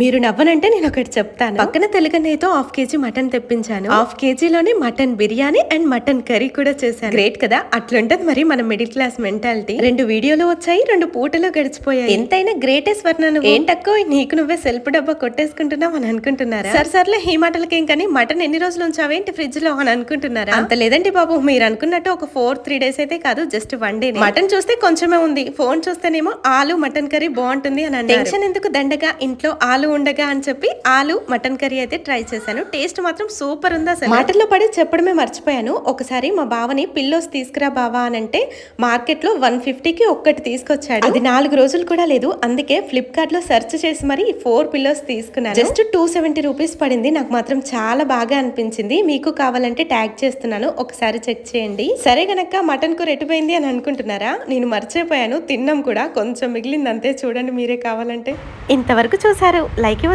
మీరు నవ్వనంటే నేను ఒకటి చెప్తాను. పక్కన తెలుగనేతో హాఫ్ కేజీ మటన్ తెప్పించాను. Half కేజీలోనే mutton biryani and mutton curry కూడా చేశాను. గ్రేట్ కదా. అట్లుంటది మరి మన మిడిల్ క్లాస్ మెంటాలిటీ. రెండు వీడియోలు వచ్చాయి రెండు పూటలు గడిచిపోయాయి. ఎంతైనా గ్రేటెస్ట్ వర్ణ నువ్వు. ఏంటక్కో నీకు నువ్వే సెల్ఫ్ డబ్బా కొట్టేసుకుంటున్నావు అని అనుకుంటున్నారా? సరే సర్లే ఈ మాటలకేం కానీ మటన్ ఎన్ని రోజులు ఉంచావేంటి ఫ్రిడ్జ్లో అని అనుకుంటున్నారా? అంత లేదండి బాబు మీరు అనుకున్నట్టు ఒక ఫోర్ త్రీ డేస్ అయితే కాదు జస్ట్ వన్ డే మటన్ చూస్తే కొంచెమే ఉంది. ఫోన్ చూస్తేనేమో ఆలు మటన్ కర్రీ బాగుంటుంది అని టెన్షన్ ఎందుకు దండగా? ఇంట్లో ఆలు ఉండగా అని చెప్పి ఆలు మటన్ కర్రీ అయితే ట్రై చేశాను. టేస్ట్ మాత్రం సూపర్ ఉంది అసలు. మాటల్లో పడి చెప్పడమే మర్చిపోయాను. ఒకసారి మా బావని పిల్లోస్ తీసుకురా బావా అని అంటే మార్కెట్లో వన్ ఫిఫ్టీకి ఒక్కటి తీసుకొచ్చాడు. అది నాలుగు రోజులు కూడా లేదు. అందుకే ఫ్లిప్కార్ట్లో సెర్చ్ చేసి మరి ఫోర్ పిల్లోస్ తీసుకున్నాను. జస్ట్ టూ సెవెంటీ రూపీస్ పడింది. నాకు మాత్రం చాలా బాగా అనిపించింది. మీకు కావాలంటే ట్యాగ్ చేస్తున్నాను. ఒకసారి చెక్ చేయండి. సరే గనక మటన్ కూర ఎటుపోయింది అని అనుకుంటున్నారా? నేను మర్చిపోయాను. తిన్నాం కూడా. కొంచెం మిగిలింది అంతే చూడండి మీరే కావాలంటే. ఇంతవరకు చూసారు like it,